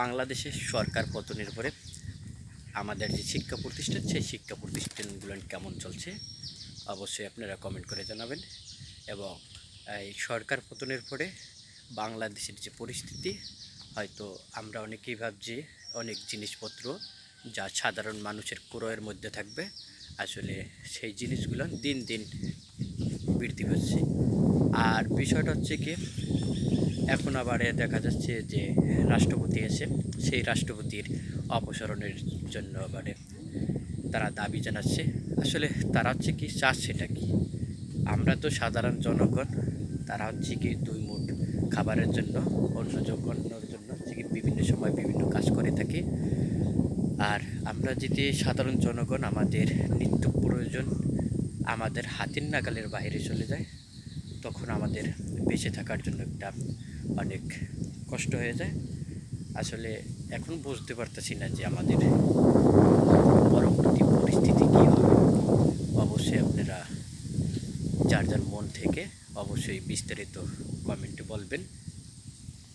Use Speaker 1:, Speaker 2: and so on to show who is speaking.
Speaker 1: বাংলাদেশের সরকার পতনের পরে আমাদের যে শিক্ষা প্রতিষ্ঠান, সেই শিক্ষা প্রতিষ্ঠানগুলো কেমন চলছে? অবশ্যই আপনারা কমেন্ট করে জানাবেন। এবং, এই সরকার পতনের পরে বাংলাদেশের যে পরিস্থিতি, হয়তো আমরা অনেকেই ভাবছি অনেক জিনিসপত্র যা সাধারণ মানুষের ক্রয়ের মধ্যে থাকবে, আসলে সেই জিনিসগুলো দিন দিন বৃদ্ধি হচ্ছে আর বিষয়টা হচ্ছে কি এখন আবার দেখা যাচ্ছে যে রাষ্ট্রপতি এসে সেই রাষ্ট্রপতির অপসারণের জন্য আবার তারা দাবি জানাচ্ছে। আসলে তারা হচ্ছে কি চাষ সেটা কি? আমরা তো সাধারণ জনগণ, তারা হচ্ছে কি দুই মুঠ খাবারের জন্য অন্য জগন্যর জন্য হচ্ছে কি বিভিন্ন সময় বিভিন্ন কাজ করে থাকি। আর আমরা যদি সাধারণ জনগণ আমাদের নিত্য প্রয়োজন আমাদের হাতের নাগালের বাইরে চলে যায় তখন আমাদের বেঁচে থাকার জন্য একটা অনেক কষ্ট হয়ে যায়। আসলে এখন বুঝতে পারতেছি না যে আমাদের পরবর্তী পরিস্থিতি কী হবে। অবশ্যই আপনারা যার যার মন থেকে অবশ্যই বিস্তারিত কমেন্টে বলবেন।